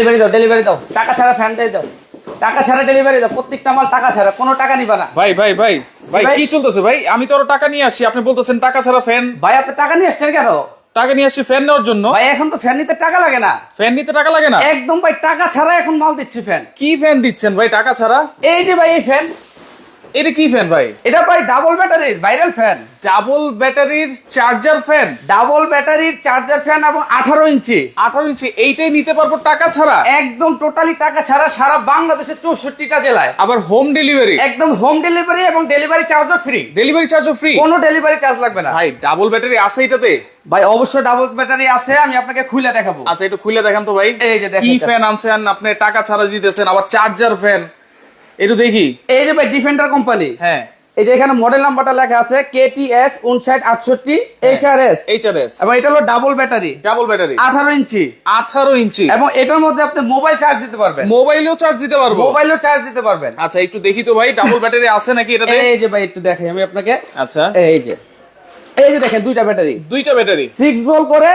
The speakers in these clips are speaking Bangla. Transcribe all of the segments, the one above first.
ডেলিভারি দাও ডেলিভারি দাও। টাকা ছাড়া ফ্যান দিয়ে দাও। টাকা ছাড়া ডেলিভারি দাও। প্রত্যেকটা মাল টাকা ছাড়া কোনো টাকা নিবা না। ভাই ভাই ভাই ভাই। কি চলতেছে ভাই? আমি তো আরও টাকা নিয়ে আসি আপনি বলতেছেন টাকা ছাড়া ফ্যান ভাই আপনি টাকা নিয়ে আসছেন কেন? টাকা নিয়ে আসছি ফ্যান নেওয়ার জন্য। ভাই এখন তো ফ্যান নিতে টাকা লাগে না। ফ্যান নিতে টাকা লাগে না? একদম ভাই টাকা ছাড়া এখন মাল দিচ্ছি ফ্যান কি ফ্যান দিচ্ছেন ভাই টাকা ছাড়া? এই যে ভাই এই ফ্যান এটা কি ফ্যান ভাই? এটা ভাই ডাবল ব্যাটারির ভাইরাল ফ্যান ডাবল ব্যাটারির চার্জার ফ্যান ডাবল ব্যাটারির চার্জার ফ্যান এবং আঠারো ইঞ্চি। আঠারো ইঞ্চি এইটাই নিতে পারব টাকা ছাড়া? একদম টোটালি টাকা ছাড়া সারা বাংলাদেশের চৌষট্টিটা জেলায়। আবার হোম ডেলিভারি একদম হোম ডেলিভারি এবং ডেলিভারি চার্জও ফ্রি ডেলিভারি চার্জও ফ্রি কোনো ডেলিভারি চার্জ লাগবে না। ভাই ডাবল ব্যাটারি আছে এটাতে? ভাই অবশ্যই ডাবল ব্যাটারি আছে আমি আপনাকে খুলে দেখাবো। আচ্ছা একটু খুলে দেখান তো ভাই। এই যে দেখেন কি ফ্যান আনছেন আপনি টাকা ছাড়া দিতেছেন আবার চার্জার ফ্যান একটু দেখি। এই যে ভাই ডিফেন্ডার কোম্পানি হ্যাঁ। এই যে এখানে মডেল নাম্বারটা লেখা আছে কেটিএস উনষাট আটষট্টি এইচআরএস এইচআরএস এবং এটা হলো ডাবল ব্যাটারি ডাবল ব্যাটারি আঠারো ইঞ্চি। আঠারো ইঞ্চি। এবং এটার মধ্যে আপনি মোবাইল চার্জ দিতে পারবেন। মোবাইলেও চার্জ দিতে পারব? মোবাইলও চার্জ দিতে পারবেন। আচ্ছা একটু দেখি তো ভাই ডাবল ব্যাটারি আছে নাকি এটাতে? এই যে ভাই একটু দেখাই আমি আপনাকে। আচ্ছা। এই যে। এই যে দেখেন দুইটা ব্যাটারি দুইটা ব্যাটারি সিক্স ভোল্ট করে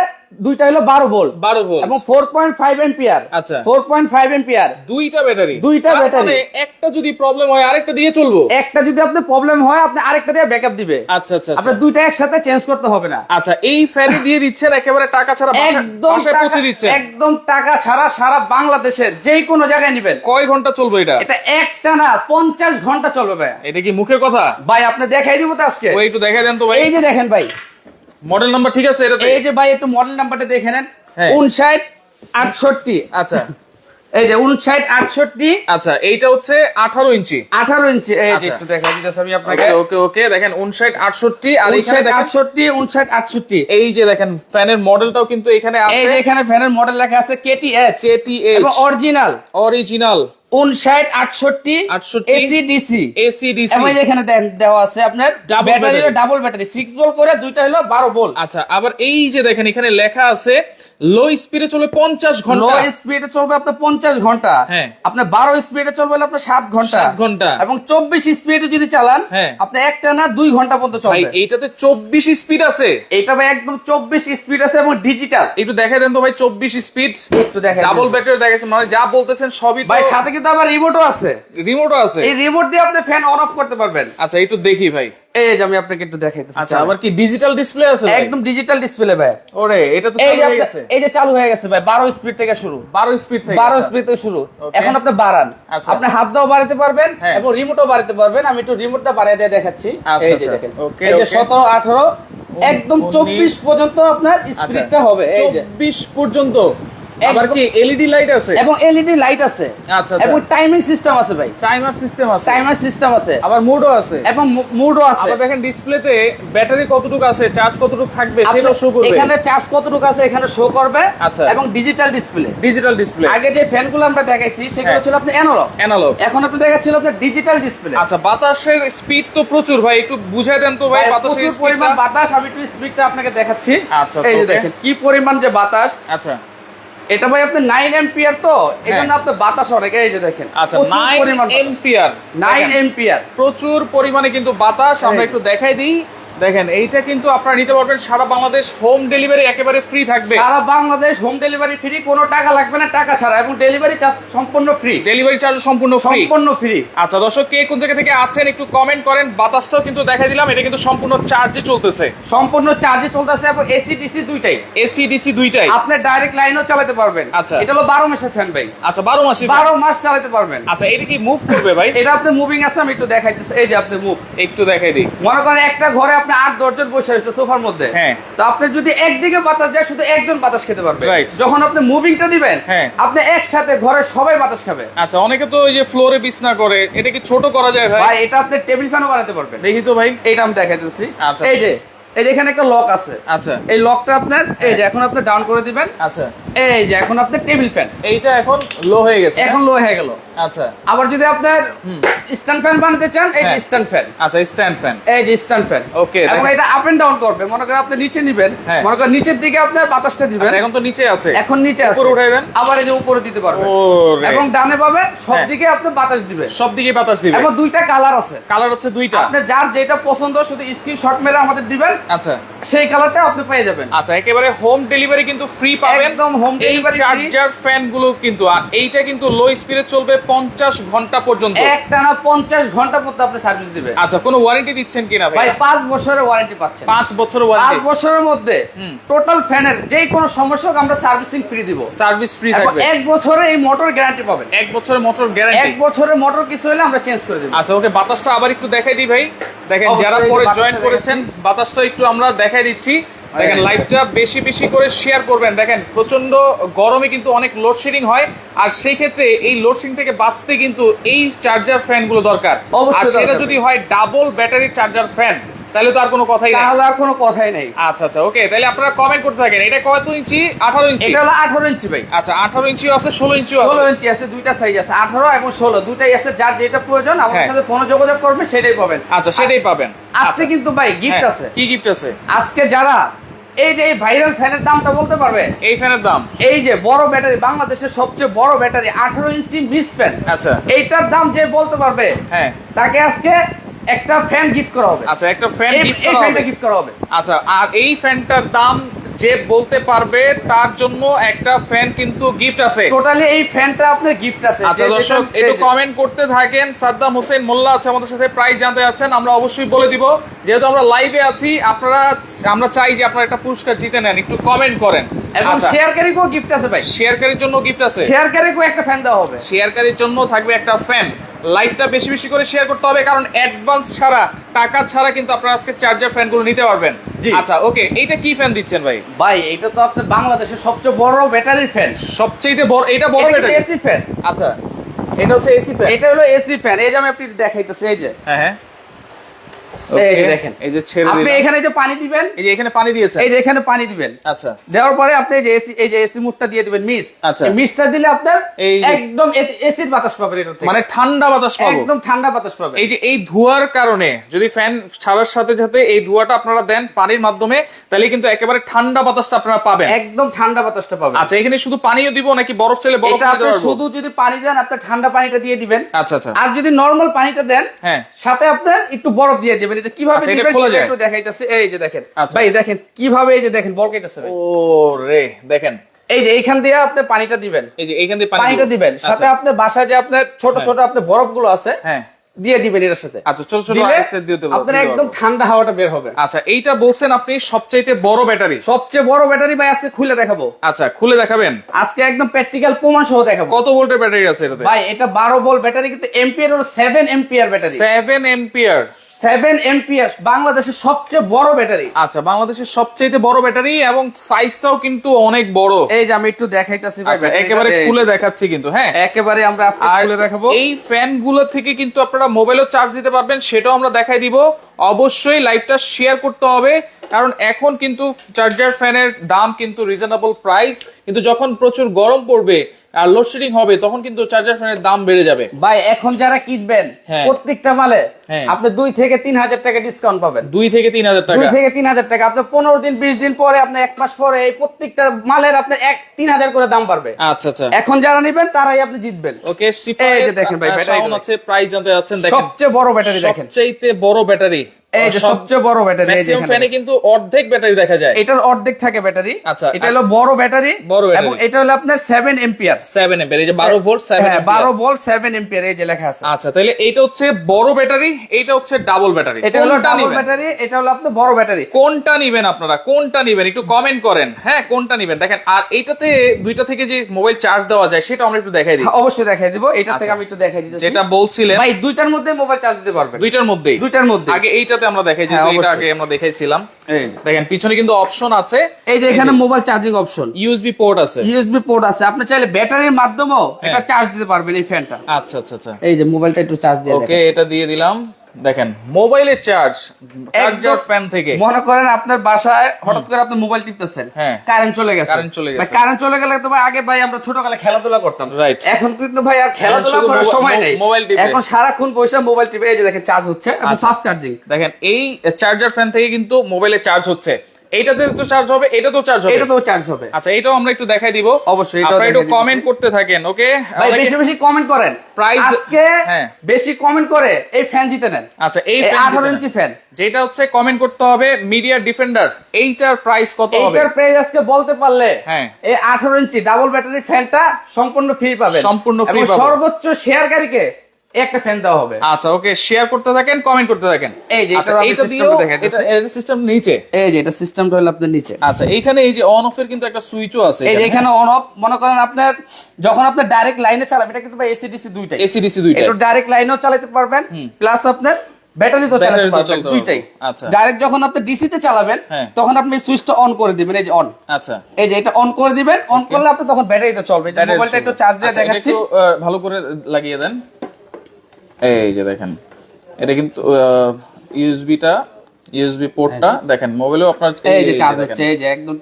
দুইটা হলো বারো ভোল্ট বারো ভোল্ট এবং ফোর পয়েন্ট ফাইভ এম্পিয়ার আচ্ছা। ফোর পয়েন্ট ফাইভ এম্পিয়ার দুইটা ব্যাটারি দুইটা ব্যাটারি। মানে একটা যদি প্রবলেম হয় আরেকটা দিয়ে চলবো? একটা যদি আপনার প্রবলেম হয় আপনি আরেকটা দিয়ে ব্যাকআপ দিবে। আচ্ছা আচ্ছা আচ্ছা। আপনার দুইটা একসাথে চেঞ্জ করতে হবে না। আচ্ছা এই ফ্যানে দিয়ে দিচ্ছেন একেবারে টাকা ছাড়া একদম একদম টাকা ছাড়া সারা বাংলাদেশের যে কোনো জায়গায় নিবেন। কয় ঘণ্টা চলবে এটা? এটা একটা না পঞ্চাশ ঘণ্টা চলবে ভাই এটা কি মুখের কথা? ভাই আপনি দেখাই দিব তো আজকে। ও একটু দেখা দেন তো ভাই। এই যে দেখেন ভাই মডেল নাম্বার ঠিক আছে এটা এই যে ভাই একটু মডেল নাম্বারটা দেখে নেন। হ্যাঁ। উনষাট আটষট্টি। আচ্ছা। এই যে উনষাট আটষট্টি। আচ্ছা এইটা হচ্ছে আঠারো ইঞ্চি। আঠারো ইঞ্চি এই যে আচ্ছা। একটু দেখা দিতেছি আমি আপনাকে। ওকে ওকে ওকে দেখেন উনষাট আটষট্টি আর উনষাট আটষট্টি উনষাট আটষট্টি। এই যে দেখেন ফ্যানের মডেলটাও কিন্তু এখানে আছে। এখানে ফ্যানের মডেল লেখা আছে কেটিএচ KTH এবং অরিজিনাল। অরিজিনাল। উনষাট আটষট্টি 68 এসি ডিসি এসি ডিসি এবং এখানে দেওয়া আছে আপনার ব্যাটারি। ডাবল ব্যাটারি সিক্স বল করে দুইটা হলো বারো বল আচ্ছা আবার এই যে দেখেন এখানে লেখা আছে লো স্পিডে চলে পঞ্চাশ লো ঘণ্টা। স্পিডে চলবে আপনার পঞ্চাশ ঘণ্টা। হ্যাঁ। আপনার বারো স্পিডে চলবে আপনার সাত ঘণ্টা। ঘণ্টা। এবং চব্বিশ স্পিডে যদি চালান হ্যাঁ। আপনি একটা না দুই ঘণ্টা পর্যন্ত চলবে। এইটাতে চব্বিশ স্পিড আছে। এটা ভাই একদম চব্বিশ স্পিড আছে এবং ডিজিটাল একটু দেখা দেন তো ভাই চব্বিশ স্পিড একটু দেখেন ডাবল ব্যাটারি দেখাচ্ছেন মানে যা বলতেছেন সবই ভাই সাথে কিন্তু আবার রিমোটও আছে। রিমোটও আছে? এই রিমোট দিয়ে আপনি ফ্যান অন অফ করতে পারবেন। আচ্ছা একটু দেখি ভাই। এই যে আমি আপনাকে একটু দেখাইতেছি আচ্ছা আবার কি ডিজিটাল ডিসপ্লে আছে একদম ডিজিটাল ডিসপ্লে ভাই। ওরে এটা তো চালু হয়ে গেছে। এই যে চালু হয়ে গেছে ভাই বারো স্পিড থেকে শুরু। বারো স্পিড থেকে বারো আচ্ছা। স্পিড থেকে শুরু। এখন আপনি বাড়ান। আচ্ছা। আপনি হাত দাও বাড়াতে পারবেন হ্যাঁ। এবং রিমোটও বাড়াতে পারবেন। আমি একটু রিমোটটা বাড়িয়ে দিয়ে দেখাচ্ছি। আচ্ছা, এই যে আচ্ছা। দেখেন। এই যে okay. সতেরো আঠারো একদম উনিশ। চব্বিশ পর্যন্ত আপনার আচ্ছা স্পিডটা হবে। এই যে। চব্বিশ পর্যন্ত। আবার কি এলইডি লাইট আছে? এবং এলইডি লাইট আছে। আচ্ছা, আচ্ছা। এবং টাইমিং সিস্টেম আছে ভাই। টাইমার সিস্টেম আছে। টাইমার সিস্টেম আছে। আবার মুডও আছে। এবং মুডও আছে। আবার দেখেন ডিসপ্লেতে ব্যাটারি কতটুকু আছে চার্জ কতটুকু থাকবে সেটা শো করবে। এখানে চার্জ কতটুকু আছে এখানে শো করবে। আচ্ছা। এবং ডিজিটাল ডিসপ্লে ডিজিটাল ডিসপ্লে আগে যে ফ্যানগুলো আমরা দেখাইছি সেগুলো হ্যাঁ। ছিল আপনি অ্যানালগ অ্যানালগ এখন আপনি দেখাচ্ছিল আপনার ডিজিটাল ডিসপ্লে আচ্ছা বাতাসের স্পিড তো প্রচুর ভাই একটু বুঝাই দেন তো ভাই বাতাসের স্পিড পরিমাণ বাতাস আমি একটু স্পিডটা আপনাকে দেখাচ্ছি। আচ্ছা, এই দেখেন কি পরিমাণ যে বাতাস। আচ্ছা। এটা ভাই আপনি নাইন এম্পিয়ার তো? এখানে আপনি বাতাস অনেক এই যে দেখেন। হ্যাঁ। আচ্ছা প্রচুর 9 পরিমাণ এম্পিয়ার নাইন এম্পিয়ার প্রচুর পরিমাণে কিন্তু বাতাস আমরা একটু দেখাই দিই। দেখেন এইটা কিন্তু আপনারা নিতে পারবেন সারা বাংলাদেশ হোম ডেলিভারি একেবারে ফ্রি থাকবে। সারা বাংলাদেশ হোম ডেলিভারি ফ্রি কোনো টাকা লাগবে না টাকা ছাড়া এবং ডেলিভারি চার্জ সম্পূর্ণ ফ্রি ডেলিভারি চার্জ সম্পূর্ণ ফ্রি সম্পূর্ণ ফ্রি আচ্ছা দর্শক কে কোন জায়গা থেকে আছেন একটু কমেন্ট করেন বাতাসটাও কিন্তু দেখাই দিলাম এটা কিন্তু সম্পূর্ণ চার্জে চলতেছে। সম্পূর্ণ চার্জে চলতেছে এবং এসি ডিসি দুইটাই। এসি ডিসি দুইটাই। আপনি ডাইরেক্ট লাইনও চালাতে পারবেন। আচ্ছা। এটা হলো বারো মাসের ফ্যান ভাই। আচ্ছা বারো মাসি বারো মাস চালাতে পারবেন। আচ্ছা এটা কি মুভ করবে ভাই? এটা আপনি মুভিং আছে আমি একটু দেখাইতেছি। এই যে আপনি মুভ একটু দেখাই দিই। মনে করেন একটা ঘরে আপনি আট দশজন বসে রয়েছে সোফার মধ্যে হ্যাঁ। তো আপনি যদি একদিকে বাতাস যায় শুধু একজন বাতাস খেতে পারবে. যখন আপনি মুভিংটা দিবেন হ্যাঁ। আপনি একসাথে ঘরে সবাই বাতাস খাবে আচ্ছা অনেকে তো ওই যে ফ্লোরে বিছনা করে এটা কি ছোট করা যায় ভাই ভাই এটা আপনি টেবিল ফ্যানও বানাতে পারবেন দেখি তো ভাই এটা আমি দেখাইতেছি আচ্ছা। এই যে এই যে এখানে একটা লক আছে। আচ্ছা। এই লকটা আপনার এই যে এখন আপনি ডাউন করে দিবেন। আচ্ছা। এই যে এখন আপনার টেবিল ফ্যান এইটা এখন লো হয়ে গেছে। এখন লো হয়ে গেল। আচ্ছা। আবার যদি আপনার স্ট্যান্ড ফ্যান বানাতে চান এই যে। স্ট্যান্ড ফ্যান আচ্ছা স্ট্যান্ড ফ্যান এই যে স্ট্যান্ড ফ্যান এবং এটা আপ এন্ড ডাউন করবে। মনে করেন আপনি নিচে নিবেন হ্যাঁ। মনে করেন নিচের দিকে আপনার বাতাসটা দিবেন। আচ্ছা এখন তো নিচে আছে। এখন নিচে আছে। উপরে উঠাইবেন? আবার এই যে উপরে দিতে পারবেন। এবং ডানে পাবে সব হ্যাঁ। দিকে আপনি বাতাস দিবেন। সব দিকে বাতাস দিবে এবং দুইটা কালার আছে। কালার হচ্ছে দুইটা। আপনি যার যেটা পছন্দ শুধু স্ক্রিনশট মেরে আমাদের দিবেন। আচ্ছা। সেই কালারটা আপনি পেয়ে যাবেন। আচ্ছা একেবারে হোম ডেলিভারি কিন্তু ফ্রি পাবেন। একদম delivery free। চার্জার ফ্যানগুলো কিন্তু আর এইটা কিন্তু লো স্পিডে চলবে পঞ্চাশ ঘণ্টা পর্যন্ত। একটানা পঞ্চাশ ঘণ্টা পর্যন্ত আপনি সার্ভিস দিবেন আচ্ছা কোনো ওয়ারেন্টি দিচ্ছেন কিনা ভাই ভাই পাঁচ বছরের ওয়ারেন্টি পাচ্ছেন। পাঁচ বছর পাঁচ ওয়ারেন্টি বছরের মধ্যে টোটাল ফ্যানের যে কোনো সমস্যা হোক আমরা সার্ভিসিং ফ্রি দিব। সার্ভিস ফ্রি থাকবে। এক বছরে এই মোটর গ্যারান্টি পাবেন। এক বছরের মোটর এক গ্যারান্টি বছরের মোটর কিছু হলে আমরা চেঞ্জ করে দেবো। আচ্ছা ওকে বাতাসটা আবার একটু দেখাই দিই ভাই। দেখেন যারা পরে জয়েন করেছেন বাতাসটা একটু আমরা দেখাই দিচ্ছি। দেখেন হ্যাঁ। লাইভটা বেশি বেশি করে শেয়ার করবেন। দেখেন প্রচণ্ড গরমে কিন্তু অনেক লোডশেডিং হয়। আর সেই ক্ষেত্রে এই লোডশেডিং থেকে বাঁচতে কিন্তু এই চার্জার ফ্যানগুলো দরকার। আর সেটা দরকার। যদি হয় ডাবল ব্যাটারি চার্জার ফ্যান তাহলে তো আর কোনো কথাই নেই। তাহলে আর কোনো কথাই নেই। আচ্ছা আচ্ছা ওকে তাহলে আপনারা কমেন্ট করতে থাকেন। এটা কত ইঞ্চি? আঠারো ইঞ্চি। এটা হলো আঠারো ইঞ্চি ভাই। আচ্ছা আঠারো ইঞ্চিও আছে ষোলো ইঞ্চিও আছে। ষোলো ইঞ্চি আছে দুইটা সাইজ আছে আঠারো এবং ষোলো। দুটাই আছে যার যেটা প্রয়োজন আমাদের হ্যাঁ। সাথে ফোনে যোগাযোগ করবে সেটাই পাবেন। আচ্ছা সেটাই পাবেন। আজকে আচ্ছা, কিন্তু ভাই গিফট হ্যাঁ, আছে। কি গিফট আছে? আজকে যারা এই যে এই ভাইরাল ফ্যানের দামটা বলতে পারবে এই ফ্যানের দাম? এই যে বড় ব্যাটারি বাংলাদেশের সবচেয়ে বড় ব্যাটারি আঠারো ইঞ্চি মিস ফ্যান আচ্ছা। এইটার দাম যে বলতে পারবে হ্যাঁ। তাকে আজকে একটা ফ্যান গিফট করা হবে। আচ্ছা একটা ফ্যান গিফট করা ফ্যানটা হবে। গিফট করা হবে। আচ্ছা আর এই ফ্যানটার দাম যে বলতে পারবে তার জন্য একটা ফ্যান কিন্তু গিফট আছে। টোটালি এই ফ্যানটা আপনার গিফট আছে। আচ্ছা দর্শক একটু কমেন্ট করতে থাকেন। সাদ্দাম হোসেন মোল্লা আছে আমাদের সাথে প্রাইস জানতে যাচ্ছেন আমরা অবশ্যই বলে দিব। যেহেতু আমরা লাইভে আছি আপনারা আমরা চাই যে আপনারা একটা পুরস্কার জিতে নেন একটু কমেন্ট করেন। এবং আচ্ছা। শেয়ারকারীকেও গিফট আছে ভাই। শেয়ারকারীর জন্য গিফট আছে। শেয়ারকারীকেও একটা ফ্যান দেওয়া হবে। শেয়ারকারীর জন্য থাকবে একটা ফ্যান লাইভটা বেশি বেশি করে শেয়ার করতে হবে কারণ অ্যাডভান্স ছাড়া টাকা ছাড়া কিন্তু আপনারা আজকে চার্জার ফ্যানগুলো নিতে পারবেন। জি। আচ্ছা ওকে এইটা কি ফ্যান দিচ্ছেন ভাই? ভাই এটা তো আপনার বাংলাদেশের সবচেয়ে বড় ব্যাটারি ফ্যান সবচেয়ে বড় এটা বড় ব্যাটারি এসি ফ্যান আচ্ছা। এটা হচ্ছে এসি ফ্যান এটা হলো এসি ফ্যান এই যে আমি আপনি দেখাইতেছি এই যে। হ্যাঁ হ্যাঁ। এই যে দেখেন। এই যে ছেড়ে আপনি এখানে যে পানি দিবেন। এই যে এখানে পানি দিয়েছে এই যে এখানে পানি দিবেন। আচ্ছা। দেওয়ার পরে আপনি যে এসি এই যে এসি মুডটা দিয়ে দিবেন মিস। আচ্ছা। মিসটা দিলে আপনার এই একদম এসির বাতাস পাবেন এটা মানে ঠান্ডা বাতাস পাবো। একদম ঠান্ডা বাতাস পাবেন। এই যে এই ধোঁয়ার কারণে যদি ফ্যান ছাড়ার সাথে সাথে এই ধোঁয়াটা আপনারা দেন পানির মাধ্যমে তাহলে কিন্তু একেবারে ঠান্ডা বাতাসটা আপনারা পাবেন। একদম ঠান্ডা বাতাসটা পাবেন। আচ্ছা এখানে শুধু পানিও দিব নাকি বরফ চাইলে বরফ আপনি শুধু যদি পানি দেন আপনি ঠান্ডা পানিটা দিয়ে দিবেন। আচ্ছা আচ্ছা। আর যদি নরমাল পানিটা দেন হ্যাঁ। সাথে আপনার একটু বরফ দিয়ে দিবেন। এটা কীভাবে আচ্ছা, দিবেন সেটা একটু দেখাইতেছে এই যে দেখেন। আচ্ছা। ভাই দেখেন কীভাবে এই যে দেখেন বলকাইতেছে ও রে দেখেন। এই যে এইখান দিয়ে আপনি পানিটা দিবেন। এই যে এইখান দিয়ে পানি পানিটা দিবেন। সাথে আচ্ছা, আপনার বাসায় যে আপনার ছোট ছোট আপনার বরফগুলো আছে হ্যাঁ। দিয়ে দিবেন সাথে। আচ্ছা ছোট ছোট আইসের দিতে পারব, আপনার একদম ঠান্ডা হাওয়াটা বের হবে। আচ্ছা এইটা বলছেন আপনি সবচাইতে বড় ব্যাটারি? সবচেয়ে বড় ব্যাটারি ভাই আজকে খুলে দেখাবো। আচ্ছা খুলে দেখাবেন। আজকে একদম প্র্যাকটিক্যাল প্রমাণ সহ দেখাবো। কত ভোল্টের ব্যাটারি আছে এটাতে? ভাই এটা বারো বল ব্যাটারি কিন্তু এম্পিয়ার হলো seven ampere battery. Seven ampere seven ampere বাংলাদেশের সবচেয়ে বড় ব্যাটারি। আচ্ছা বাংলাদেশের সবচেয়ে বড় ব্যাটারি এবং সাইজটাও কিন্তু অনেক বড়। এই যে আমি একটু দেখাইতেছি আচ্ছা। একেবারে খুলে দেখাচ্ছি কিন্তু হ্যাঁ। একেবারে আমরা আজকে খুলে দেখাবো। এই ফ্যানগুলো থেকে কিন্তু আপনারা মোবাইলও চার্জ দিতে পারবেন সেটাও আমরা দেখাই দিব। অবশ্যই লাইভটা শেয়ার করতে হবে কারণ এখন কিন্তু চার্জার ফ্যানের দাম কিন্তু রিজনেবল প্রাইস কিন্তু যখন প্রচুর গরম পড়বে আর লোডশেডিং হবে তখন কিন্তু চার্জার ফ্যানের দাম বেড়ে যাবে। ভাই এখন যারা কিনবেন হ্যাঁ। প্রত্যেকটা মালে হ্যাঁ। আপনি দুই থেকে তিন হাজার টাকা ডিসকাউন্ট পাবেন। দুই থেকে তিন হাজার টাকা। দুই থেকে তিন হাজার টাকা। আপনার পনেরো দিন বিশ দিন পরে আপনার এক মাস পরে এই প্রত্যেকটা মালের আপনার এক তিন হাজার করে দাম বাড়বে। আচ্ছা আচ্ছা। এখন যারা নেবেন তারাই আপনি জিতবেন। ওকে দেখেন ভাই, ব্যাটারি। আছে প্রাইস জানতে যাচ্ছেন দেখেন। সবচেয়ে বড় ব্যাটারি দেখেন। সবচাইতে বড় ব্যাটারি এই যে সবচেয়ে বড় ব্যাটারি ম্যাক্সিমাম ফ্যানে কিন্তু অর্ধেক ব্যাটারি দেখা যায়। এটার অর্ধেক থাকে ব্যাটারি। আচ্ছা, এটা হলো বড় ব্যাটারি বড় ব্যাটারি। এবং এটা হলো আপনার সেভেন এম্পিয়ার সেভেন এম্পিয়ার এই যে বারো ভোল্ট সেভেন হ্যাঁ বারো বল সেভেন এম্পিয়ার এই যে লেখা আছে। আচ্ছা তাহলে এইটা হচ্ছে বড় ব্যাটারি এইটা হচ্ছে ডাবল ব্যাটারি। এটা হলো ডাবল ব্যাটারি এটা হলো আপনার বড় ব্যাটারি। কোনটা নিবেন আপনারা? কোনটা নিবেন? একটু কমেন্ট করেন। হ্যাঁ কোনটা নিবেন? দেখেন আর এইটাতে দুইটা থেকে যে মোবাইল চার্জ দেওয়া যায় সেটা আমরা একটু দেখাই দিই। অবশ্যই দেখাই দিব। এটা থেকে আচ্ছা। আমি একটু দেখাই দিতেছি। যেটা বলছিলেন ভাই দুইটার মধ্যে মোবাইল চার্জ দিতে পারবেন। দুইটার মধ্যেই। দুইটার মধ্যে আগে এইটাতে আমরা দেখাই হ্যাঁ, এটা আগে আমরা দেখাইছিলাম। দেখেন পিছনে কিন্তু অপশন আছে। এই যে এখানে mobile charging option USB port আছে। ইউএসবি পোর্ট আছে। আপনি চাইলে ব্যাটারির মাধ্যমেও হ্যাঁ। এটা চার্জ দিতে পারবেন এই ফ্যানটা আচ্ছা আচ্ছা আচ্ছা। এই যে মোবাইলটা একটু চার্জ দিয়ে ওকে এটা দিয়ে দিলাম। দেখেন মোবাইলে চার্জ চার্জার ফ্যান থেকে মনে করেন আপনার বাসায় হঠাৎ করে আপনি মোবাইল টিপতেছেন হ্যাঁ। কারেন্ট চলে গেছে কারেন্ট চলে গেছে। কারেন্ট চলে গেলে তো ভাই আগে ভাই আমরা ছোটকালে খেলাধুলা করতাম রাইট এখন কিন্তু ভাই আর খেলাধুলা করার সময় নেই মোবাইল টিপে। এখন সারাক্ষণ পয়সা মোবাইল টিপে এই যে দেখেন চার্জ হচ্ছে আচ্ছা। ফাস্ট চার্জিং দেখেন এই চার্জার ফ্যান থেকে কিন্তু মোবাইলে চার্জ হচ্ছে এইটাতে তো চার্জ হবে এটা তো চার্জ হবে। এটা তো চার্জ হবে। আচ্ছা এটাও আমরা একটু দেখাই দিব। অবশ্যই, আপনারা একটু কমেন্ট করতে থাকেন ওকে ভাই বেশি বেশি কমেন্ট করেন। Price- আজকে হ্যাঁ। বেশি কমেন্ট করে এই ফ্যান জিতে নেন। আচ্ছা এই এই fan আঠারো দিতে ইঞ্চি ফ্যান যেটা হচ্ছে কমেন্ট করতে হবে মিডিয়া ডিফেন্ডার এইটার প্রাইস কত হবে? এইটার প্রাইস আজকে বলতে পারলে হ্যাঁ। এই আঠারো ইঞ্চি ডাবল ব্যাটারি ফ্যানটা সম্পূর্ণ ফ্রি পাবেন। সম্পূর্ণ এবং পাবেন। সর্বোচ্চ শেয়ারকারীকে একটা ফ্যান দেওয়া হবে। আচ্ছা ওকে শেয়ার করতে থাকেন কমেন্ট করতে থাকেন। এই যে আচ্ছা। এটা সিস্টেম নিচে? এই যে এটা সিস্টেমটা হলো আপনার নিচে। আচ্ছা এইখানে এই যে অন অফ এর কিন্তু একটা সুইচও আছে এই যে এখানে। অন অফ মনে করেন আপনার যখন আপনার ডাইরেক্ট লাইনে চালাবেন এটা কিন্তু এসি ডিসি দুইটাই। এসিডিসি দুইটা এটা ডাইরেক্ট লাইনেও চালাতে পারবেন প্লাস আপনার ব্যাটারিতেও চালাতে পারবেন দুইটাই। আচ্ছা। ডাইরেক্ট যখন আপনি ডিসি তে চালাবেন হ্যাঁ। তখন আপনি সুইচটা অন করে দিবেন এই যে অন আচ্ছা। এই যে এটা অন করে দিবেন অন করলে আপনি তখন ব্যাটারিতে চলবে। ব্যাটারি মোবাইলটা একটু চার্জ দিয়ে আচ্ছা, দেখাচ্ছি। ভালো করে লাগিয়ে দেন। এই যে দেখেন এটা কিন্তু ইউএসবিটা ইউএসবি পোর্টটা দেখেন মোবাইলেও আপনার এই যে চার্জ হচ্ছে এই যে একদম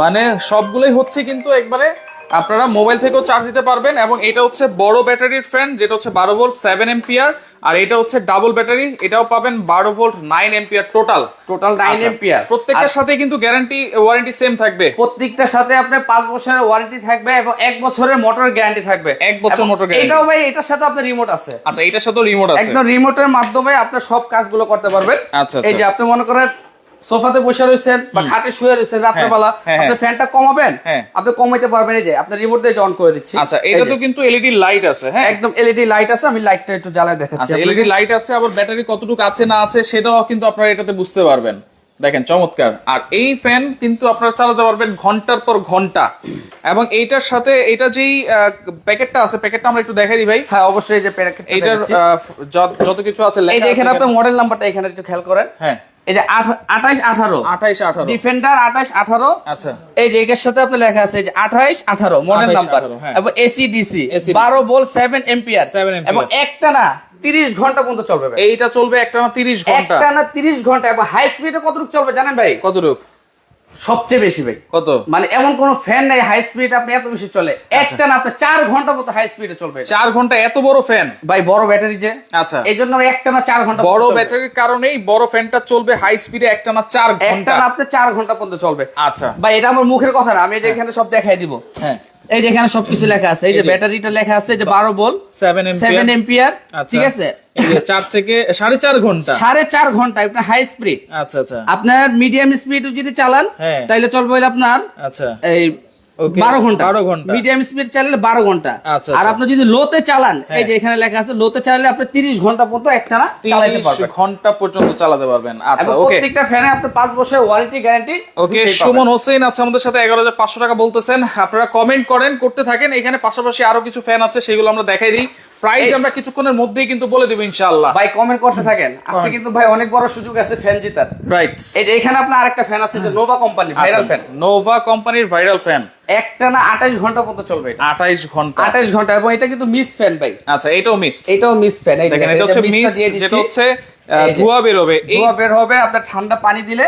মানে সবগুলোই হচ্ছে কিন্তু একবারে আপনারা মোবাইল থেকেও চার্জ দিতে পারবেন এবং এটা হচ্ছে বড় ব্যাটারির ফ্যান যেটা হচ্ছে বারো ভোল্ট সেভেন এম্পিয়ার আর এটা হচ্ছে ডাবল ব্যাটারি এটাও পাবেন বারো volt nine ampere total total nine ampere. প্রত্যেকটার সাথে কিন্তু গ্যারান্টি ওয়ারেন্টি সেম থাকবে প্রত্যেকটার সাথে আপনার পাঁচ বছরের ওয়ারেন্টি থাকবে এবং এক বছরের মোটর গ্যারান্টি থাকবে এক বছর মোটর। এটাও ভাই এটার সাথে আপনার রিমোট আছে আচ্ছা এটার সাথে রিমোট আছে একদম রিমোটের মাধ্যমে আপনার সব কাজগুলো করতে পারবেন আচ্ছা, আচ্ছা। এই যে আপনি মনে করেন সোফাতে বসে রয়েছেন বা খাটে শুয়ে রয়েছেন রাত্রেবেলা হ্যাঁ, হ্যাঁ। আপনি ফ্যানটা কমাবেন? হ্যাঁ। আপনি কমাইতে পারবেন এই যে আপনি রিমোট দিয়ে অন করে দিচ্ছি। আচ্ছা এটা তো কিন্তু এলইডি লাইট আছে হ্যাঁ? একদম এলইডি লাইট আছে আমি লাইটটা একটু জ্বালায় দেখাচ্ছি আচ্ছা। এলইডি লাইট আছে আবার ব্যাটারি কতটুকু আছে না আছে সেটাও কিন্তু আপনারা এটাতে বুঝতে পারবেন। দেখেন চমৎকার। আর এই ফ্যান কিন্তু আপনারা চালাতে পারবেন ঘণ্টার পর ঘণ্টা। এবং এইটার সাথে এটা যেই প্যাকেটটা আছে প্যাকেটটা আমরা একটু দেখাই দিই ভাই। হ্যাঁ অবশ্যই এই যে প্যাকেটটা এইটার যত- কিছু আছে এই যে এখানে। আপনার মডেল নাম্বারটা এখানে একটু খেয়াল করেন। হ্যাঁ। এই যে আঠাইশ আঠারো। আঠাইশ আঠারো। ডিফেন্ডার আঠাইশ আঠারো। আচ্ছা। এই যে এর সাথে আপনার লেখা আছে যে আঠাইশ আঠারো মডেল নাম্বার 18, হ্যাঁ। এবং এসি ডিসি বারো বল সেভেন এম্পিয়ার 7 এবং একটা না তিরিশ ঘণ্টা পর্যন্ত চলবে। এইটা চলবে একটা না তিরিশ ঘণ্টা? একটা না তিরিশ ঘণ্টা এবং হাই স্পিডে কতটুকু চলবে জানেন ভাই? কতটুক? সবচেয়ে বেশি ভাই। কত? মানে এমন কোন ফ্যান নাই হাই স্পিড আপনি এত বেশি চলে। আচ্ছা। একটা না আপনি চার ঘণ্টা মতো হাই স্পিডে চলবে। চার ঘণ্টা এত বড় ফ্যান ভাই বড় ব্যাটারি যে। আচ্ছা। এই জন্য একটা না চার ঘণ্টা বড় ব্যাটারির কারণেই বড় ফ্যানটা চলবে হাই স্পিডে একটা না চার একটা ঘণ্টা। না আপনি চার ঘণ্টা পর্যন্ত চলবে। আচ্ছা। ভাই এটা আমার মুখের কথা না আমি এটা এখানে সব দেখাই দিব। হ্যাঁ। এই যে এখানে সবকিছু লেখা আছে। এই যে ব্যাটারিটা লেখা আছে যে বারো বল সেভেন এম্পিয়ার। ঠিক আছে? এই যে চার থেকে সাড়ে চার ঘণ্টা। সাড়ে চার ঘণ্টা আপনার হাই স্পিড আচ্ছা আচ্ছা। আপনার মিডিয়াম স্পিড যদি চালান হ্যাঁ। তাহলে চলবে আপনার আচ্ছা। এই বারো ঘণ্টা। 12 ঘণ্টা। মিডিয়াম স্পিড চালালে বারো ঘণ্টা। আচ্ছা, আর আচ্ছা। আপনি যদি লোতে চালান এই হ্যাঁ। যে এখানে লেখা আছে লোতে চালালে আপনি তিরিশ ঘণ্টা পর্যন্ত চালাতে তিরিশ পারবেন। ঘণ্টা পর্যন্ত চালাতে পারবেন। আচ্ছা ওকে প্রত্যেকটা ফ্যানে আপনি পাঁচ বছরের warranty guarantee okay Suman Hossain আছে আমাদের সাথে এগারো হাজার পাঁচশো টাকা বলতেছেন। আপনারা কমেন্ট করেন করতে থাকেন। এখানে পাশাপাশি আরও কিছু ফ্যান আছে সেগুলো আমরা দেখাই দিই। প্রাইস আমরা কিছুক্ষণের মধ্যেই কিন্তু বলে দেবো ইনশাআল্লাহ। ভাই কমেন্ট করতে থাকেন। আজকে কিন্তু ভাই অনেক বড় সুযোগ আছে ফ্যান জেতার। রাইট এই যে এখানে আপনার আরেকটা ফ্যান আছে যে Nova company. Viral fan Nova কোম্পানির ভাইরাল ফ্যান একটা না আঠাইশ ঘণ্টা পর্যন্ত চলবে আঠাইশ ঘণ্টা। আঠাইশ ঘণ্টা এবং এটা কিন্তু মিস ফ্যান ভাই। আচ্ছা এটাও মিস এটাও মিস ফ্যান দেখেন এটা হচ্ছে দিয়ে যেটা হচ্ছে। ধোঁয়া বের হবে ধোঁয়া বের হবে আপনার ঠান্ডা পানি দিলে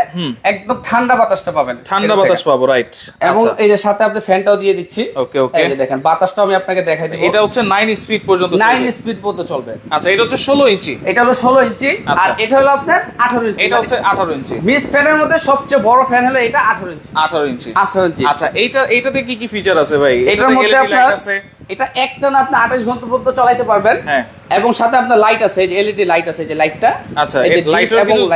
একদম ঠান্ডা বাতাসটা পাবেন ঠান্ডা বাতাস। পাবো রাইট এবং এই যে সাথে আপনি ফ্যানটাও দিয়ে দিচ্ছি। ওকে ওকে। এই যে দেখেন বাতাসটা আমি আপনাকে দেখাই দিব। এটা হচ্ছে নাইন স্পিড পর্যন্ত নাইন চলবে। স্পিড পর্যন্ত চলবে। আচ্ছা এটা হচ্ছে ষোলো ইঞ্চি। এটা হলো ষোলো ইঞ্চি আর আচ্ছা। এটা হলো আপনার আঠারো ইঞ্চি। এটা হচ্ছে আঠারো ইঞ্চি। মিস ফ্যানের মধ্যে সবচেয়ে বড় ফ্যান হলো এটা আঠারো ইঞ্চি। আঠারো ইঞ্চি। আঠারো ইঞ্চি। আচ্ছা এইটা এইটাতে কি কি ফিচার আছে ভাই? এটার মধ্যে আপনার আছে। এটা একটা না আপনি আঠাশ ঘণ্টা পর্যন্ত চালাইতে পারবেন হ্যাঁ। এবং সাথে আপনার লাইট আছে যে এলইডি লাইট আছে যে লাইটটা আচ্ছা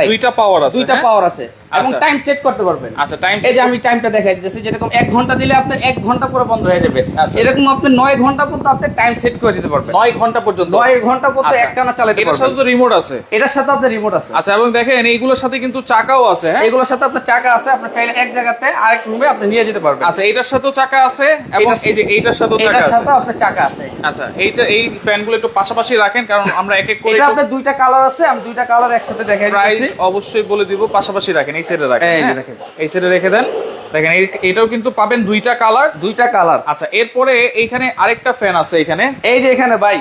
দুইটা পাওয়ার আছে দুইটা হ্যাঁ? পাওয়ার আছে এবং আচ্ছা। টাইম সেট করতে পারবেন। আচ্ছা টাইম এই যে আমি টাইমটা দেখাই দিতেছি যেরকম এক ঘণ্টা দিলে আপনার এক ঘণ্টা পরে বন্ধ হয়ে যাবে। আচ্ছা। এরকম আপনি নয় ঘণ্টা পর্যন্ত আপনি টাইম সেট করে দিতে পারবেন। নয় ঘণ্টা পর্যন্ত? নয় ঘণ্টা পর্যন্ত আচ্ছা। একটানা চালাতে এটার সাথে পারবেন। তো রিমোট আছে। এটার সাথে আপনার রিমোট আছে। আচ্ছা এবং দেখেন এইগুলোর সাথে কিন্তু চাকাও আছে হ্যাঁ? এগুলোর সাথে আপনার চাকা আছে আপনি চাইলে এক জায়গাতে আরেক রুমে আপনি নিয়ে যেতে পারবেন। আচ্ছা এটার সাথেও চাকা আছে এবং এই যে এইটার সাথেও চাকা এটার আছে। সাথে আপনার চাকা আছে। আচ্ছা এইটা এই ফ্যানগুলো একটু পাশাপাশি রাখেন কারণ আমরা এক এক করে এটা আপনার দুইটা কালার আছে আমি দুইটা কালার একসাথে দেখাই দিচ্ছি প্রাইস অবশ্যই বলে দিব পাশাপাশি রাখেন। সাইডে রাখেন এই হ্যাঁ? দেখেন। এই সাইডে রেখে দেন দেখেন এটাও কিন্তু পাবেন দুইটা কালার দুইটা কালার আচ্ছা এরপরে এইখানে আরেকটা ফ্যান আছে এখানে এই যে এখানে ভাই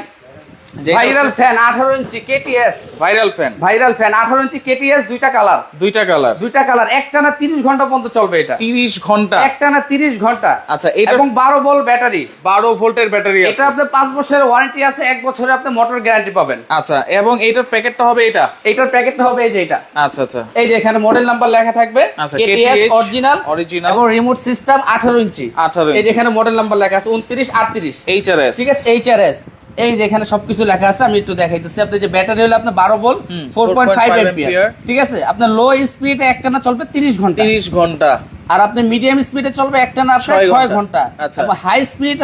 ভাইরাল ফ্যান আঠারো inch KTS viral fan viral fan আঠারো ইঞ্চি কেটিএস দুইটা কালার দুইটা কালার দুইটা কালার একটা না তিরিশ ঘণ্টা পর্যন্ত চলবে এটা। তিরিশ ঘণ্টা। একটা না তিরিশ ঘণ্টা। আচ্ছা, এটা- এবং বারো বল ব্যাটারি বারো ভোল্টের ব্যাটারি আছে। এটা আপনার পাঁচ বছরের ওয়ারেন্টি আছে এক বছরে আপনি মোটর গ্যারান্টি পাবেন। আচ্ছা এবং এইটার প্যাকেটটা হবে এটা? এইটার প্যাকেটটা হবে এই যে এটা। আচ্ছা আচ্ছা। এই যে এখানে মডেল নাম্বার লেখা থাকবে। KTS original original। এবং রিমোট সিস্টেম 18 ইঞ্চি। 18 এই যে এখানে মডেল নাম্বার লেখা আছে 29 38 এইচআরএস ঠিক আছে এইচআরএস এই যে এখানে সবকিছু লেখা আছে আমি একটু দেখাইতেছি। আপনি যে ব্যাটারি হলো আপনার 12 ভোল্ট হুম, 4.5 4.5 এম্পিয়ার ampere। ঠিক আছে? আপনার লো স্পিড একটা না চলবে 30 ঘণ্টা। তিরিশ ঘণ্টা। আর আপনি মিডিয়াম স্পিডে চলবে একটা না আপনার ছয় ঘণ্টা। হাই স্পিড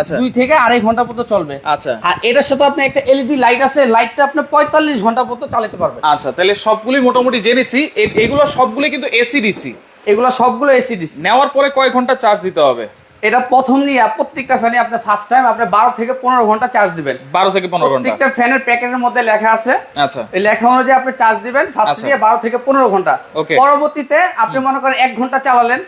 আচ্ছা। 2 থেকে আড়াই ঘণ্টা পর্যন্ত চলবে। আচ্ছা। আর এটার সাথে আপনি একটা এলইডি লাইট আছে লাইটটা আপনি 45 ঘণ্টা পর্যন্ত চালাতে পারবেন। আচ্ছা তাহলে সবগুলি মোটামুটি জেনেছি এগুলো সবগুলি কিন্তু এসি ডিসি এগুলো সবগুলো এসিডিসি নেওয়ার পরে কয় ঘণ্টা চার্জ দিতে হবে? এটা প্রথম নিয়ে প্রত্যেকটা ফ্যানে আপনি ফার্স্ট টাইম আপনি বারো থেকে পনেরো ঘণ্টা চার্জ দিবেন বারো থেকে পনেরো ঘণ্টা প্রত্যেকটা ফ্যানের প্যাকেটের মধ্যে লেখা আছে আচ্ছা এই লেখা অনুযায়ী আপনি চার্জ দিবেন ফার্স্ট আচ্ছা। দিয়ে বারো থেকে পনেরো ঘণ্টা. পরবর্তীতে আপনি মনে করেন এক ঘণ্টা চালালেন।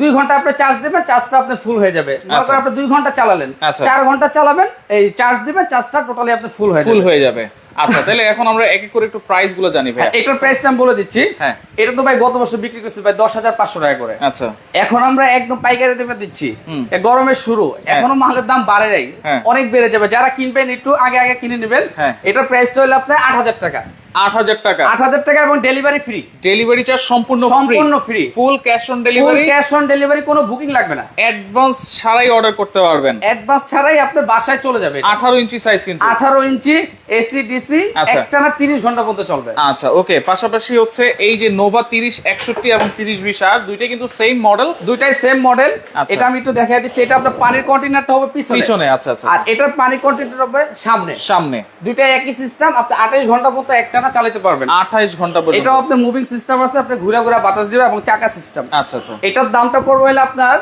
দুই ঘণ্টা আপনি চার্জ দিবেন চার্জটা আপনি ফুল হয়ে যাবে মনে আচ্ছা। করেন আপনি দুই ঘণ্টা চালালেন আচ্ছা। চার ঘণ্টা চালাবেন এই চার্জ দিবেন চার্জটা টোটালি আপনি ফুল হয়ে ফুল হয়ে যাবে আচ্ছা তাহলে এখন আমরা এক এক করে একটু প্রাইসগুলো জানি ভাই হ্যাঁ, এটার প্রাইস নাম বলে দিচ্ছি। হ্যাঁ। এটা তো ভাই গত বছর বিক্রি করছি ভাই দশ হাজার পাঁচশো টাকা করে। আচ্ছা। এখন আমরা একদম পাইকারি দামে দিচ্ছি। গরমের শুরু। এখনও মালের দাম বাড়ে নাই। হ্যাঁ। অনেক বেড়ে যাবে। যারা কিনবেন একটু আগে আগে কিনে নেবেন। এটার এটার প্রাইসটা হলো আপনার আট হাজার টাকা। আট হাজার টাকা। আট হাজার টাকা এবং ডেলিভারি ফ্রি ডেলিভারি চার্জ সম্পূর্ণ সম্পূর্ণ free full cash on delivery cash on delivery কোনো বুকিং লাগবে না। অ্যাডভান্স ছাড়াই অর্ডার করতে পারবেন। অ্যাডভান্স ছাড়াই আপনার বাসায় চলে যাবে আঠারো ইঞ্চি সাইজ কিন্তু। আঠারো ইঞ্চি এসি ডিসি আচ্ছা। একটা না তিরিশ ঘণ্টা পর্যন্ত চলবে। আচ্ছা ওকে পাশাপাশি হচ্ছে এই যে নোভা তিরিশ একষট্টি এবং তিরিশ বিশ আর দুইটা কিন্তু সেম মডেল দুইটাই সেম মডেল আচ্ছা। এটা আমি একটু দেখাই দিচ্ছি। এটা আপনার পানির কন্টেনারটা হবে পিছনে। পিছনে আচ্ছা আচ্ছা। আর এটার পানির কন্টেনার হবে সামনে। সামনে। দুইটা একই সিস্টেম আপনি আঠাইশ ঘণ্টা পর্যন্ত একটানা চালাতে পারবেন। আঠাইশ ঘণ্টা পর্যন্ত। এটাও আপনার মুভিং সিস্টেম আছে আপনি ঘুরে ঘুরে বাতাস দিবে এবং চাকা সিস্টেম আচ্ছা আচ্ছা। এটার দামটা পড়বে হলে আপনার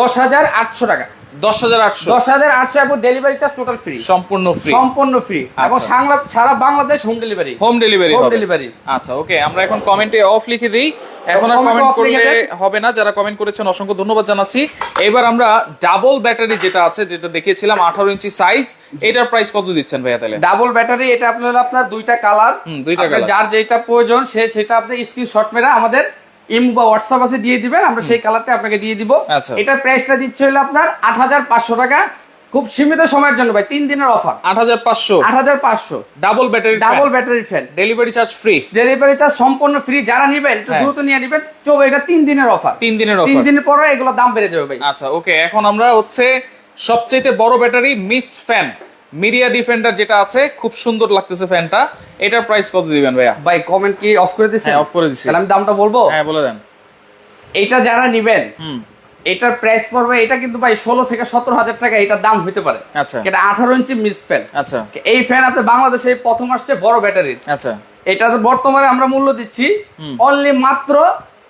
দশ হাজার আটশো টাকা। দশ হাজার আটশো। দশ হাজার আটশো এবং ডেলিভারি চার্জ টোটাল ফ্রি সম্পূর্ণ ফ্রি সম্পূর্ণ ফ্রি এবং আচ্ছা। সাংলা- সারা Bangladesh home delivery home delivery home delivery আচ্ছা ওকে আমরা এখন কমেন্টে অফ লিখে দিই। এখন আর কমেন্ট করলে হবে না। যারা কমেন্ট করেছেন অসংখ্য ধন্যবাদ জানাচ্ছি। এবার আমরা ডাবল ব্যাটারি যেটা আছে যেটা দেখিয়েছিলাম আঠারো ইঞ্চি সাইজ এটার প্রাইস কত দিচ্ছেন ভাইয়া তাহলে? ডাবল ব্যাটারি এটা আপনার আপনার দুইটা কালার দুইটা colour। যার যেটা প্রয়োজন সে সেটা আপনি স্ক্রিনশট মেরে আমাদের ইমো বা হোয়াটসঅ্যাপ আছে দিয়ে দিবেন আমরা সেই কালারটা আপনাকে দিয়ে দিব। আচ্ছা। এটার প্রাইসটা দিচ্ছে হলো আপনার আট হাজার পাঁচশো টাকা। খুব সীমিত সময়ের জন্য ভাই তিন দিনের অফার। আট হাজার পাঁচশো। আট হাজার পাঁচশো। Double battery double battery fan delivery charge free delivery charge সম্পূর্ণ ফ্রি যারা নিবেন একটু হ্যাঁ। দ্রুত নিয়ে নিবেন চলো এটা তিন দিনের অফার। তিন দিনের তিন দিনের পরে এগুলো দাম বেড়ে যাবে ভাই। আচ্ছা ওকে এখন আমরা হচ্ছে সবচেয়ে বড় battery mist fan media defender যেটা আছে খুব সুন্দর লাগতেছে ফ্যানটা এটার প্রাইস কত দিবেন ভাইয়া? ভাই কমেন্ট কি অফ করে দিচ্ছেন অফ করে দিচ্ছি। তাহলে আমি দামটা বলব? হ্যাঁ বলে দেন। এটা যারা নিবেন হুম। এটার প্রাইস পড়বে এটা কিন্তু ভাই ষোলো থেকে সতেরো হাজার টাকা এটার দাম হতে পারে। আচ্ছা। এটা আঠারো ইঞ্চি মিস ফ্যান আচ্ছা। এই ফ্যান আপনি বাংলাদেশে প্রথম আসছে বড় ব্যাটারির। আচ্ছা। এটাতে বর্তমানে আমরা মূল্য দিচ্ছি অনলি মাত্র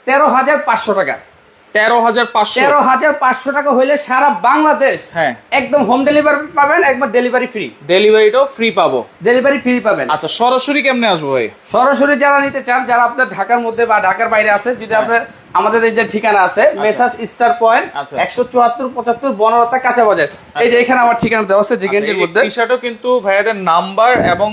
তেরো হাজার পাঁচশো টাকা। তেরো হাজার পাঁচশো। তেরো হাজার পাঁচশো টাকা হইলে সারা বাংলাদেশ হ্যাঁ। একদম হোম ডেলিভারি পাবেন একবার ডেলিভারি ফ্রি ডেলিভারিটাও ফ্রি পাবো। ডেলিভারি ফ্রি পাবেন। আচ্ছা সরাসরি কেমনে আসব ভাই? সরাসরি যারা নিতে চান যারা আপনার ঢাকার মধ্যে বা ঢাকার বাইরে আছে যদি আপনার আমাদের এই যে ঠিকানা আছে মেসাজ স্টার পয়েন্ট আচ্ছা। একশো চুয়াত্তর পঁচাত্তর বনরতা কাঁচা বাজার এই যে এখানে আমার ঠিকানা দেওয়া আছে জিগেন্ডির মধ্যে। টি শার্টও কিন্তু ভাইয়াদের নাম্বার এবং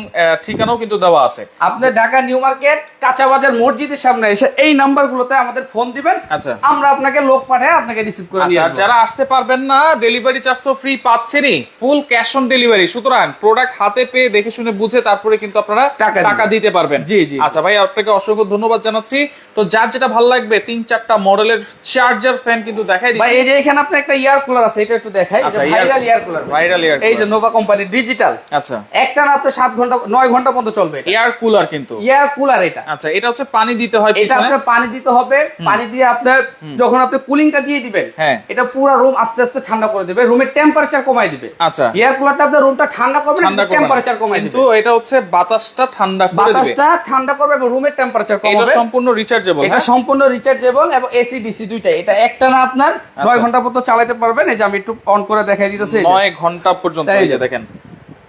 ঠিকানাও কিন্তু দেওয়া আছে। আপনি ঢাকা নিউ মার্কেট কাঁচা বাজার মসজিদের সামনে এসে এই নাম্বারগুলোতে আমাদের ফোন দিবেন। আচ্ছা। আমরা আপনাকে লোক পাঠায় আপনাকে রিসিভ করে আচ্ছা দিয়ে আর যারা আসতে পারবেন না ডেলিভারি চার্জ তো ফ্রি পাচ্ছেনই। ফুল ক্যাশ অন ডেলিভারি সুতরাং প্রোডাক্ট হাতে পেয়ে দেখে শুনে বুঝে তারপরে কিন্তু আপনারা টাকা টাকা দিতে পারবেন। জি, জি। আচ্ছা ভাই আপনাকে অসংখ্য ধন্যবাদ জানাচ্ছি। তো যার যেটা ভালো লাগবে তিন চারটা মডেলের চার্জার ফ্যান কিন্তু দেখাই ভাই দিচ্ছি। এই যে এখানে আপনি একটা ইয়ার কুলার আছে এটা একটু দেখাই। আচ্ছা, viral ear cooler viral ear এই যে নোভা কোম্পানি ডিজিটাল আচ্ছা। একটা না আপনি সাত ঘণ্টা নয় ঘণ্টা পর্যন্ত চলবে এয়ার কুলার কিন্তু। ইয়ার কুলার এটা। আচ্ছা এটা হচ্ছে পানি দিতে হয় এটা আপনার পানি দিতে হবে। পানি দিয়ে আপনার যখন আপনি কুলিংটা দিয়ে দিবেন হ্যাঁ। এটা পুরো রুম আস্তে আস্তে ঠান্ডা করে দিবে। রুমের টেম্পারেচার কমাই দিবে। আচ্ছা। এয়ার কুলারটা আপনার রুমটা ঠান্ডা করবে না। টেম্পারেচার কমাই দিবে। কিন্তু এটা হচ্ছে বাতাসটা ঠান্ডা করে দিবে। বাতাসটা ঠান্ডা করবে এবং রুমের টেম্পারেচার কমাবে এটা কমাবে। সম্পূর্ণ রিচার্জেবল এটা সম্পূর্ণ রিচার্জেবল এবং এসি ডিসি দুইটাই। এটা একটা না আপনার নয় ঘণ্টা পর্যন্ত চালাতে পারবেন। এই যে আমি একটু অন করে দেখাই দিতেছি নয় ঘণ্টা পর্যন্ত এই যে। দেখেন।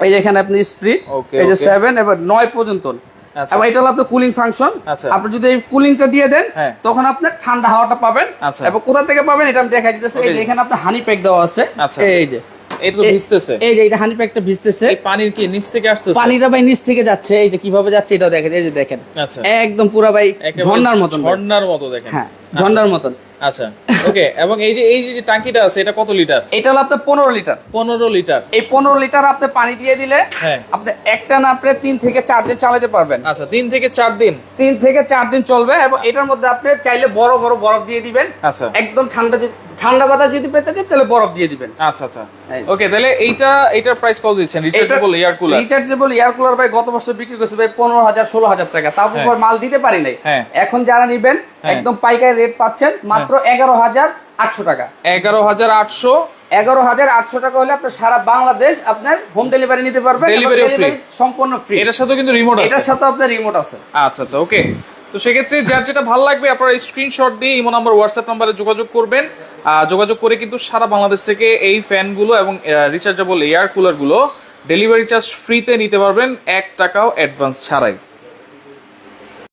এই যে এখানে আপনি স্প্রিট এই যে সেভেন এবার নয় পর্যন্ত। আচ্ছা। এবং এটা হলো আপনার কুলিং ফাংশন আচ্ছা। আপনি যদি এই কুলিংটা দিয়ে দেন হ্যাঁ। তখন আপনার ঠান্ডা হাওয়াটা পাবেন। আচ্ছা। এবং কোথা থেকে পাবেন এটা আমি দেখাই দিতেছি। এই যে এখানে আপনার হানি প্যাক দেওয়া আছে। আচ্ছা। এই যে। এটা তো এ- ভিজতেছে। এই যে এটা হানি প্যাকটা ভিজতেছে। পানির কি নিচ থেকে আসতেছে? পানিটা ভাই নিচ থেকে যাচ্ছে। এই যে কীভাবে যাচ্ছে এটাও দেখেন। এই যে দেখেন। আচ্ছা। একদম পুরা ভাই ঝর্ণার মতন ভাই। ঝর্ণার মতো দেখেন। হ্যাঁ। ঝর্ণার মতন। আচ্ছা। ওকে এবং এই যে এই যে টাঙ্কিটা আছে এটা কত লিটার? এটা হলো আপনার পনেরো লিটার। পনেরো লিটার। এই পনেরো লিটার আপনি পানি দিয়ে দিলে হ্যাঁ। আপনি একটা না আপনি তিন থেকে চার দিন চালাতে পারবেন। আচ্ছা তিন থেকে চার দিন? তিন থেকে চার দিন চলবে এবং এটার মধ্যে আপনি চাইলে বড় বড় বরফ দিয়ে দিবেন। আচ্ছা। একদম ঠান্ডা ঠান্ডা বাতাস যদি পেতে চান তাহলে বরফ দিয়ে দিবেন। আচ্ছা আচ্ছা। ওকে তাহলে এইটা এইটার প্রাইস কত দিচ্ছেন? Rechargeable air cooler rechargeable air cooler ভাই গত বছর বিক্রি করছে ভাই পনেরো হাজার ষোলো হাজার টাকা। তারপর হ্যাঁ। মাল দিতে পারি নাই। হ্যাঁ। এখন যারা নিবেন। একদম পাইকারি রেট পাচ্ছেন মাত্র এগারো হাজার আটশো টাকা। এগারো হাজার আটশো? এগারো হাজার আটশো টাকা হলে আপনার সারা বাংলাদেশ আপনার হোম ডেলিভারি নিতে পারবেন সম্পূর্ণ ফ্রি এটার সাথেও কিন্তু রিমোট আছে। এটার সাথে আপনার রিমোট আছে। আচ্ছা আচ্ছা ওকে তো সেক্ষেত্রে যার যেটা ভালো লাগবে আপনারা স্ক্রিনশট দিয়ে ইমো নাম্বার হোয়াটসঅ্যাপ নাম্বারে যোগাযোগ করবেন। যোগাযোগ করে কিন্তু সারা বাংলাদেশ থেকে এই ফ্যানগুলো এবং রিচার্জেবল এয়ার কুলারগুলো ডেলিভারি চার্জ ফ্রিতে নিতে পারবেন। এক টাকাও অ্যাডভান্স ছাড়াই।